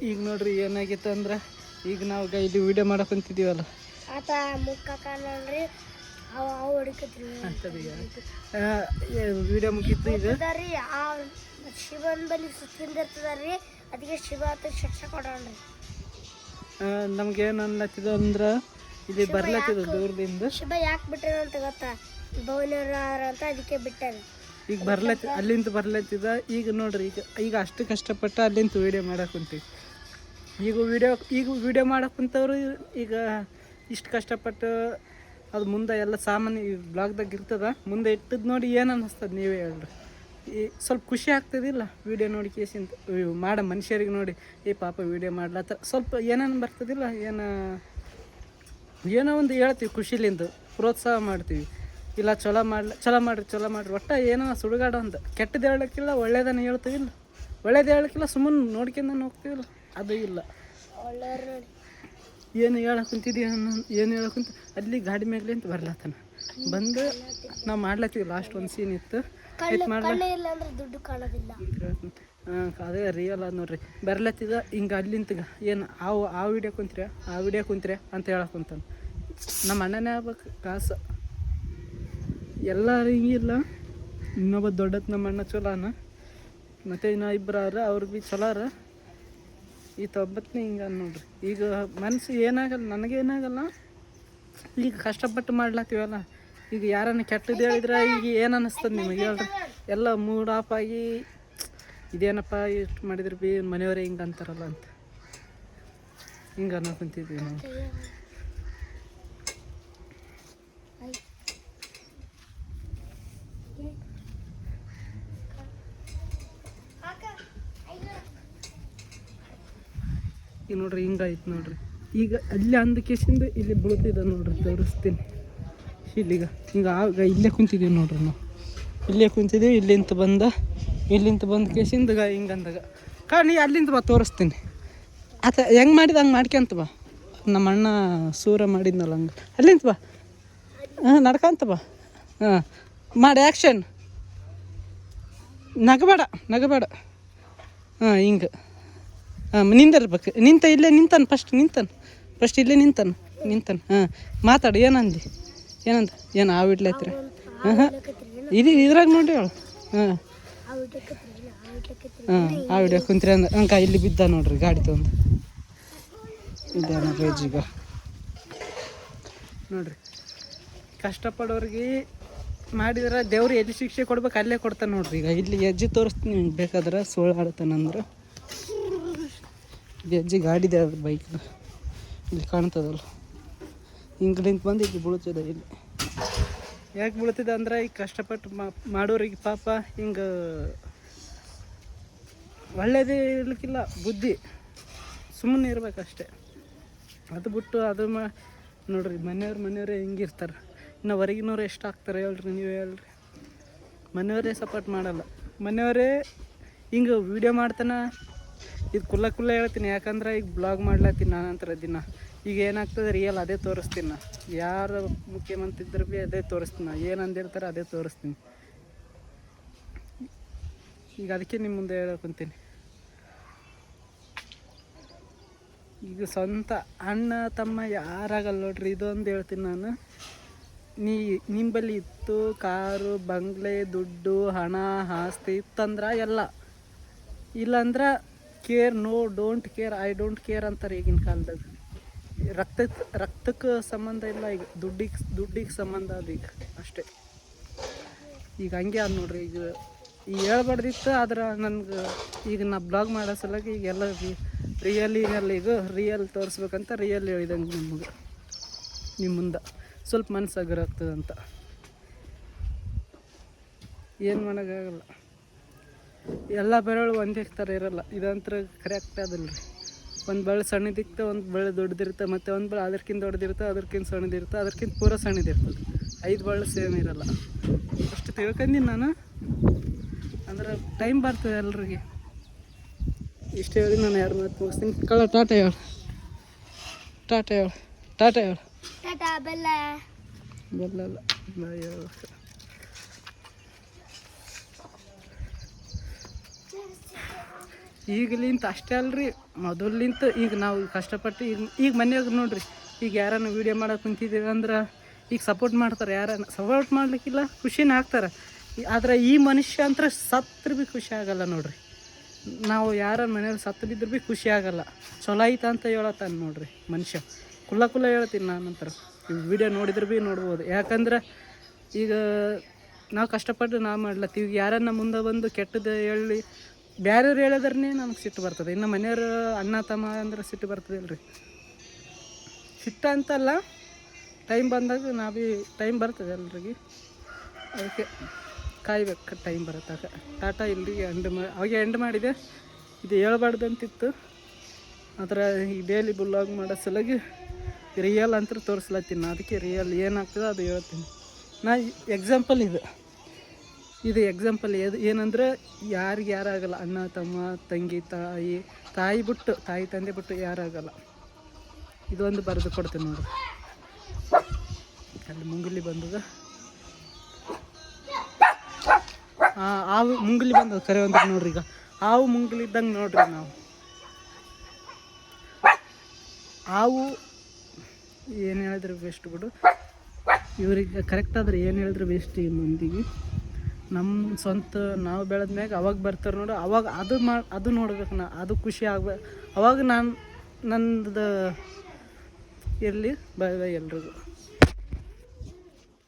ಈಗ ನೋಡ್ರಿ ಏನಾಗಿತ್ತು ಅಂದ್ರೆ ಈಗ ನಾವು ಇಲ್ಲಿ ವಿಡಿಯೋ ಮಾಡಕ್ ಕುಂತಿದೀವಲ್ಲ. ಆತ ಮುಖ ಕಾಣಲ್ರಿ ಅವ ಅವ ಹೊಡಿಕತ್ರಿ ವಿಡಿಯೋ ಮುಗಿತು ಈಗ? ರೀ ಆ ಶಿವನ್ ಬಲಿ ಸುತ್ತಿಂದಿರ್ತದ್ರಿ ಅದಕ್ಕೆ ಶಿವ ಶಿಕ್ಷ ಶಿಕ್ಷೆ ನಮ್ಗೆ ಏನ್ ಅನ್ಲತ್ತಿದ ಅಂದ್ರೆ ಇಲ್ಲಿ ಬರ್ಲತ್ತಿದ ದೂರದಿಂದ. ಶಿವ ಯಾಕೆ ಬಿಟ್ಟಾರ ಅಂತ ಗೊತ್ತಾ? ಭವನರ ಅಂತ ಅದಕ್ಕೆ ಬಿಟ್ಟಾರೆ ಈಗ ಬರ್ಲತ್ತಿ ಅಲ್ಲಿಂದ ಬರ್ಲತ್ತಿದ ಈಗ ನೋಡ್ರಿ ಈಗ ಈಗ ಅಷ್ಟು ಕಷ್ಟಪಟ್ಟು ಅಲ್ಲಿಂದ ವಿಡಿಯೋ ಮಾಡಕ್ ಕುಂತೀವಿ. ಈಗ ವಿಡಿಯೋ ಈಗ ವಿಡಿಯೋ ಮಾಡಕ್ ಕುಂತವ್ರು ಈಗ ಇಷ್ಟು ಕಷ್ಟಪಟ್ಟು ಅದು ಮುಂದೆ ಎಲ್ಲ ಸಾಮಾನು ಈ ಬ್ಲಾಗ್ದಾಗ ಇರ್ತದ. ಮುಂದೆ ಇಟ್ಟದ್ ನೋಡಿ ಏನು ಅನ್ನಿಸ್ತದೆ ನೀವೇ ಹೇಳ್ರಿ. ಈ ಸ್ವಲ್ಪ ಖುಷಿ ಆಗ್ತದಿಲ್ಲ ವಿಡಿಯೋ ನೋಡಿ ಇವ್ ಮಾಡೋ ಮನುಷ್ಯರಿಗೆ ನೋಡಿ, ಏ ಪಾಪ ವಿಡಿಯೋ ಮಾಡ್ಲತ್ತ ಸ್ವಲ್ಪ ಏನೇನು ಬರ್ತದಿಲ್ಲ, ಏನು, ಏನೋ ಒಂದು ಹೇಳ್ತೀವಿ ಖುಷಿಲಿಂದ, ಪ್ರೋತ್ಸಾಹ ಮಾಡ್ತೀವಿ. ಇಲ್ಲ ಚಲೋ ಮಾಡ್ಲ ಚಲೋ ಮಾಡ್ರಿ ಚಲೋ ಮಾಡ್ರಿ, ಒಟ್ಟು ಏನೋ ಸುಡುಗಾಡ ಅಂತ ಕೆಟ್ಟದ್ದು ಹೇಳೋಕ್ಕಿಲ್ಲ ಒಳ್ಳೇದನ್ನು ಹೇಳ್ತೀವಿಲ್ಲ. ಒಳ್ಳೇದು ಹೇಳೋಕ್ಕಿಲ್ಲ ಸುಮ್ಮನೆ ನೋಡ್ಕೊಂಡು ಹೋಗ್ತೀವಿಲ್ಲ. ಅದು ಇಲ್ಲ. ಏನು ಹೇಳಕ್ ಏನು ಹೇಳಕ್ ಕುಂತ ಅಲ್ಲಿ ಗಾಡಿ ಮ್ಯಾಗ್ಲಿ ಅಂತ ಬರ್ಲತ್ತಾನ ಬಂದು ನಾವು ಮಾಡ್ಲತ್ತೀವಿ ಲಾಸ್ಟ್ ಒಂದು ಸೀನ್ ಇತ್ತು. ದುಡ್ಡು ಕಾಣೋದಿಲ್ಲ. ಅದೇ ರಿಯಲ್ ಅದ ನೋಡ್ರಿ. ಬರ್ಲತ್ತಿದ ಹಿಂಗೆ ಅಲ್ಲಿಂತ ಏನು ಆ ಆ ವಿಡಿಯೋ ಕುಂತ್ರಿ ಆ ವಿಡಿಯೋ ಕುಂತ್ರಿ ಅಂತ ಹೇಳಕ್ ಕುಂತಾನ. ನಮ್ಮ ಅಣ್ಣನೇ ಆಗ್ಬೇಕು ಕಾಸು. ಎಲ್ಲರೂ ಹಿಂಗಿಲ್ಲ ಇನ್ನೊಬ್ಬ ದೊಡ್ಡತ್ ನಮ್ಮ ಅಣ್ಣ ಚಲೋನ. ಮತ್ತು ಇನ್ನೂ ಇಬ್ಬರು ಅವ್ರು ಅವ್ರಿಗೆ ಭೀ ಚಲೋ ಅರ ತೊಂಬತ್ತನೇ ಹಿಂಗೆ ನೋಡ್ರಿ. ಈಗ ಮನಸ್ಸು ಏನಾಗಲ್ಲ, ನನಗೇನಾಗಲ್ಲ. ಈಗ ಕಷ್ಟಪಟ್ಟು ಮಾಡ್ಲತ್ತೀವಲ್ಲ, ಈಗ ಯಾರನ್ನ ಕೆಟ್ಟದ್ದು ಹೇಳಿದ್ರೆ ಈಗ ಏನು ಅನ್ನಿಸ್ತದೆ ನಿಮಗೆ ಹೇಳ್ರಿ. ಎಲ್ಲ ಮೂಡ್ ಆಫ್ ಆಗಿ, ಇದೇನಪ್ಪ ಇಷ್ಟು ಮಾಡಿದ್ರೆ ಬಿ, ಮನೆಯವರೇ ಹಿಂಗೆ ಅಂತಾರಲ್ಲ ಅಂತ. ಹಿಂಗೆ ಅನ್ನೋ ಕುಂತಿದ್ವಿ ನಾವು. ಈಗ ನೋಡ್ರಿ ಹಿಂಗಾಯ್ತು ನೋಡ್ರಿ. ಈಗ ಅಲ್ಲಿ ಅಂದ ಕೇಸಿಂದ ಇಲ್ಲಿ ಬೀಳ್ತಿದ್ದ ನೋಡ್ರಿ, ತೋರಿಸ್ತೀನಿ. ಇಲ್ಲಿಗ ಹಿಂಗೆ ಆಗ ಇಲ್ಲೇ ಕುಂತಿದ್ದೀವಿ ನೋಡ್ರಿ ನಾವು. ಇಲ್ಲೇ ಕುಂತಿದ್ದೀವಿ ಇಲ್ಲಿಂತ ಬಂದ ಇಲ್ಲಿಂತ ಬಂದ ಕೇಸಿಂದ ಗ ಹಿಂಗೆ ಅಂದಾಗ. ಕಾ, ನೀ ಅಲ್ಲಿಂದ ಬಾ, ತೋರಿಸ್ತೀನಿ. ಆತ, ಹೆಂಗೆ ಮಾಡಿದ ಹಂಗೆ ಮಾಡ್ಕೊಂತ ಬಾ. ನಮ್ಮ ಅಣ್ಣ ಸೂರ ಮಾಡಿದ್ನಲ್ಲ ಹಂಗೆ. ಅಲ್ಲಿಂತ ಬಾ. ಹಾಂ, ನಡ್ಕಂತ ಬಾ. ಹಾಂ, ಮಾಡಿ ಆ್ಯಕ್ಷನ್ ನಗಬೇಡ ನಗಬೇಡ. ಹಾಂ, ಹಿಂಗೆ. ಹಾಂ ನಿಂದಿರ್ಬೇಕು. ನಿಂತ ಇಲ್ಲೇ ನಿಂತಾನೆ ಫಸ್ಟ್ ನಿಂತಾನೆ. ಫಸ್ಟ್ ಇಲ್ಲೇ ನಿಂತಾನೆ. ನಿಂತಾನೆ. ಹಾಂ ಮಾತಾಡು ಏನಂದಿ? ಏನಂದ? ಏನು ಆ ಇಡ್ಲೈತ್ರಿ ಹಾಂ ಹಾಂ. ಇದು ಇದ್ರಾಗ ನೋಡಿ ಅವಳು. ಹಾಂ. ಹಾಂ ಆ ವಿಡಿಯೋ ಕುಂತ್ರಿ ಅಂದ್ರೆ ಅಂಕ ಇಲ್ಲಿ ಬಿದ್ದ ನೋಡ್ರಿ ಗಾಡಿ ತೊಗೊಂಡು. ಇದ್ದ ನೋಡ್ರಿ ಈಗ. ನೋಡ್ರಿ. ಕಷ್ಟಪಡೋರಿಗೆ ಮಾಡಿದ್ರೆ ದೇವ್ರು ಎಲ್ಲಿ ಶಿಕ್ಷೆ ಕೊಡ್ಬೇಕು ಅಲ್ಲೇ ಕೊಡ್ತಾನೆ ನೋಡ್ರಿ. ಈಗ ಇಲ್ಲಿ ಹೆಜ್ಜೆ ತೋರಿಸ್ತೀನಿ ಬೇಕಾದ್ರೆ ಸೋಳು ಆಡ್ತಾನಂದ್ರೆ ಅಜ್ಜಿ ಗಾಡಿ ಗಾಡಿದೆ ಅದು ಬೈಕ್ ಇಲ್ಲಿ ಕಾಣ್ತದಲ್ಲ. ಹಿಂಗ್ಲಿಂದ ಬಂದು ಇಲ್ಲಿ ಬೀಳ್ತದೆ ಇಲ್ಲಿ. ಯಾಕೆ ಬೀಳ್ತಿದೆ ಅಂದ್ರೆ ಈಗ ಕಷ್ಟಪಟ್ಟು ಮಾಡೋರಿಗೆ ಪಾಪ ಹಿಂಗೆ ಒಳ್ಳೇದೇ ಇರ್ಲಿಕ್ಕಿಲ್ಲ, ಬುದ್ಧಿ. ಸುಮ್ಮನೆ ಇರ್ಬೇಕಷ್ಟೆ. ಅದು ಬಿಟ್ಟು ಅದು ಮಾ, ನೋಡ್ರಿ ಮನೆಯವ್ರು ಮನೆಯವರೇ ಹೆಂಗಿರ್ತಾರೆ. ಇನ್ನು ಹೊರಗಿನವ್ರು ಎಷ್ಟು ಆಗ್ತಾರೆ ಹೇಳ್ರಿ ನೀವು ಹೇಳ್ರಿ. ಮನೆಯವರೇ ಸಪೋರ್ಟ್ ಮಾಡಲ್ಲ. ಮನೆಯವರೇ ಹಿಂಗೆ ವೀಡಿಯೋ ಮಾಡ್ತಾನೆ ಇದು ಕುಲ್ಲ ಕುಲ್ಲ ಹೇಳ್ತೀನಿ, ಯಾಕಂದ್ರೆ ಈಗ ಬ್ಲಾಗ್ ಮಾಡ್ಲತ್ತೀನಿ ನಾನಂತರ ದಿನ. ಈಗ ಏನಾಗ್ತದೆ ರಿಯಲ್ ಅದೇ ತೋರಿಸ್ತೀನಿ ನಾ. ಯಾರು ಮುಖ್ಯಮಂತ್ರಿ ಇದ್ರೆ ಭೀ ಅದೇ ತೋರಿಸ್ತೀನಿ ನಾ. ಏನು ಅದೇ ತೋರಿಸ್ತೀನಿ. ಈಗ ಅದಕ್ಕೆ ನಿಮ್ಮ ಮುಂದೆ ಹೇಳ್ಕೊಂತೀನಿ ಈಗ ಸ್ವಂತ ಅಣ್ಣ, ತಮ್ಮ ಯಾರಾಗಲ್ಲ ನೋಡ್ರಿ, ಇದೊಂದು ಹೇಳ್ತೀನಿ ನಾನು. ನೀ, ನಿಂಬಲ್ಲಿ ಇತ್ತು, ಕಾರು, ಬಂಗ್ಲೆ, ದುಡ್ಡು, ಹಣ, ಆಸ್ತಿ ಇತ್ತಂದ್ರೆ ಎಲ್ಲ. ಇಲ್ಲಾಂದ್ರೆ care no don't care I don't care ಅಂತಾರೆ ಈಗಿನ ಕಾಲದಾಗ ರಕ್ತ ರಕ್ತಕ್ಕೆ ಸಂಬಂಧ ಇಲ್ಲ ಈಗ. ದುಡ್ಡಿಗೆ ದುಡ್ಡಿಗೆ ಸಂಬಂಧ ಅದು ಈಗ ಅಷ್ಟೇ. ಈಗ ಹಂಗೆ ಅದು ನೋಡ್ರಿ, ಈಗ ಈಗ ಹೇಳ್ಬಾರ್ದಿತ್ತು, ಆದ್ರೆ ನನ್ಗೆ ಈಗ ನಾ ಬ್ಲಾಗ್ ಮಾಡೋ ಸಲುವಾಗಿ ಈಗೆಲ್ಲ ರಿಯಲಿನಲ್ಲಿ ಈಗ ರಿಯಲ್ ತೋರಿಸ್ಬೇಕಂತ ರಿಯಲ್ ಹೇಳಿದಂಗೆ ನಿಮಗೆ ನಿಮ್ಮ ಮುಂದೆ. ಸ್ವಲ್ಪ ಮನಸ್ಸಾಗರ ಆಗ್ತದಂತ. ಏನು ಮಾಡೋಕ್ಕಾಗಲ್ಲ ಎಲ್ಲ ಬೆರಳು ಒಂದೇ ಥರ ಇರಲ್ಲ. ಇದಂತ್ರ ಕರೆಕ್ಟ್ ಅದಲ್ಲ ರೀ ಒಂದು ಬೆಳೆ ಸಣ್ಣದಿರುತ್ತೆ ಒಂದು ಬೆಳೆ ದೊಡ್ಡದಿರುತ್ತೆ ಮತ್ತು ಒಂದು ಬೆಳೆ ಅದಕ್ಕಿಂತ ದೊಡ್ಡದಿರುತ್ತೆ ಅದಕ್ಕಿಂತ ಸಣ್ಣದಿರುತ್ತೆ ಅದಕ್ಕಿಂತ ಪೂರ ಸಣ್ಣದಿರ್ತದೆ ಐದು ಬೆಳೆ ಸೇಮ್ ಇರಲ್ಲ. ಅಷ್ಟು ತಿಳ್ಕೊಂಡಿ ನಾನು. ಅಂದ್ರೆ ಟೈಮ್ ಬರ್ತದೆ ಎಲ್ರಿಗೆ. ಇಷ್ಟು ಹೇಳಿ ನಾನು ಯಾರು ಮಾತು ಮುಗಿಸ್ತೀನಿ. ಕಳ್ಳ ಟಾಟಾ ಹೇಳು. ಟಾಟಾ ಹೇಳು. ಟಾಟಾ ಹೇಳು. ಟಾಟಾ ಬೆಲ್ಲ. ಬರಲ್ಲ ಬಾಯ್ ಈಗಲಿಂತ ಅಷ್ಟೇ ಅಲ್ರಿ. ಮೊದಲಿಂತ ಈಗ ನಾವು ಕಷ್ಟಪಟ್ಟು ಈಗ ಈಗ ಮನೆಯಾಗ ನೋಡ್ರಿ, ಈಗ ಯಾರನ್ನ ವೀಡಿಯೋ ಮಾಡೋಕೆ ಕುಂತಿದ್ದೀವಿ ಅಂದ್ರೆ ಈಗ ಸಪೋರ್ಟ್ ಮಾಡ್ತಾರೆ, ಯಾರನ್ನ ಸಪೋರ್ಟ್ ಮಾಡ್ಲಿಕ್ಕಿಲ್ಲ ಖುಷಿನ ಆಗ್ತಾರೆ. ಆದ್ರೆ ಈ ಮನುಷ್ಯ ಅಂತ ಸತ್ರ ಭೀ ಖುಷಿ ಆಗಲ್ಲ ನೋಡ್ರಿ. ನಾವು ಯಾರ ಮನೆಯವ್ರು ಸತ್ತು ಬಿದ್ದರೂ ಭೀ ಖುಷಿ ಆಗಲ್ಲ. ಚಲೋ ಐತೆ ಅಂತ ಹೇಳತ್ತಾನೆ ನೋಡ್ರಿ ಮನುಷ್ಯ. ಕುಲ್ಲ ಕುಲ್ಲ ಹೇಳ್ತೀನಿ ನಾನು ನಂತರ. ಈ ವಿಡಿಯೋ ನೋಡಿದ್ರೂ ಭೀ ನೋಡ್ಬೋದು. ಯಾಕಂದ್ರೆ ಈಗ ನಾವು ಕಷ್ಟಪಟ್ಟು ನಾವು ಮಾಡ್ಲತ್ತೀವಿ. ಯಾರನ್ನ ಮುಂದೆ ಬಂದು ಕೆಟ್ಟದ ಹೇಳಿ ಬ್ಯಾರೆಯವ್ರು ಹೇಳಿದ್ರೇ ನಮ್ಗೆ ಸಿಟ್ಟು ಬರ್ತದೆ. ಇನ್ನು ಮನೆಯವರು ಅಣ್ಣ, ತಮ್ಮ ಅಂದ್ರೆ ಸಿಟ್ಟು ಬರ್ತದೆ ಇಲ್ರಿ ಸಿಟ್ಟು ಅಂತಲ್ಲ ಟೈಮ್ ಬಂದಾಗ ನಾ ಭೀ ಟೈಮ್ ಬರ್ತದೆ ಎಲ್ರಿಗೆ. ಅದಕ್ಕೆ ಕಾಯ್ಬೇಕು ಟೈಮ್ ಬರತ್ತಾಗ ಟಾಟಾ ಇಲ್ಲಿಗೆ ಎಂಡ್ ಮಾ, ಅವಾಗೆ ಎಂಡ್ ಮಾಡಿದೆ. ಇದು ಹೇಳ್ಬಾರ್ದಂತಿತ್ತು. ಆದ್ರೆ ಈ ಡೈಲಿ ಬುಲ್ಲಾಗ್ ಮಾಡೋ ಸಲಗಿ ರಿಯಲ್ ಅಂತ ತೋರಿಸ್ಲತ್ತೀನಿ. ಅದಕ್ಕೆ ರಿಯಲ್ ಏನಾಗ್ತದೆ ಅದು ಹೇಳ್ತೀನಿ. ನಾ ಎಕ್ಸಾಂಪಲ್ ಇದು. ಇದು ಎಕ್ಸಾಂಪಲ್ ಏದು ಏನಂದ್ರೆ ಯಾರಿಗೆ ಯಾರಾಗಲ್ಲ, ಅಣ್ಣ, ತಮ್ಮ, ತಂಗಿ, ತಾಯಿ ತಾಯಿ ಬಿಟ್ಟು, ತಾಯಿ, ತಂದೆ ಬಿಟ್ಟು ಯಾರಾಗಲ್ಲ. ಇದೊಂದು ಬರೆದು ಕೊಡ್ತೀನಿ ನೋಡಿ. ಅಲ್ಲಿ ಮುಂಗುಲಿ ಬಂದದ. ಆವು ಮುಂಗುಲಿ ಬಂದದ ಕರೆ ಒಂದು ನೋಡ್ರಿ ಈಗ. ಹಾವು ಮುಂಗುಲಿ ಇದ್ದಂಗೆ ನೋಡ್ರಿ ನಾವು. ಹಾವು ಏನು ಹೇಳಿದ್ರೆ ಬೆಸ್ಟ್ ಬಿಡು. ಇವ್ರಿಗೆ ಕರೆಕ್ಟ್ ಆದ್ರೆ ಏನು ಹೇಳಿದ್ರೆ ಬೆಸ್ಟ್ ಈ ಮಂದಿಗೆ. ನಮ್ಮ ಸ್ವಂತ ನಾವು ಬೆಳೆದ ಮ್ಯಾಗ ಅವಾಗ ಬರ್ತಾರೆ ನೋಡು, ಅವಾಗ ಅದು ಮಾ, ಅದು ನೋಡ್ಬೇಕು ನಾ, ಅದು ಖುಷಿ ಆಗ್ಬೇಕು ಅವಾಗ ನಾನು, ನಂದು ಇರಲಿ ಬಾಯ್ ಬಾಯ್ ಎಲ್ರಿಗೂ.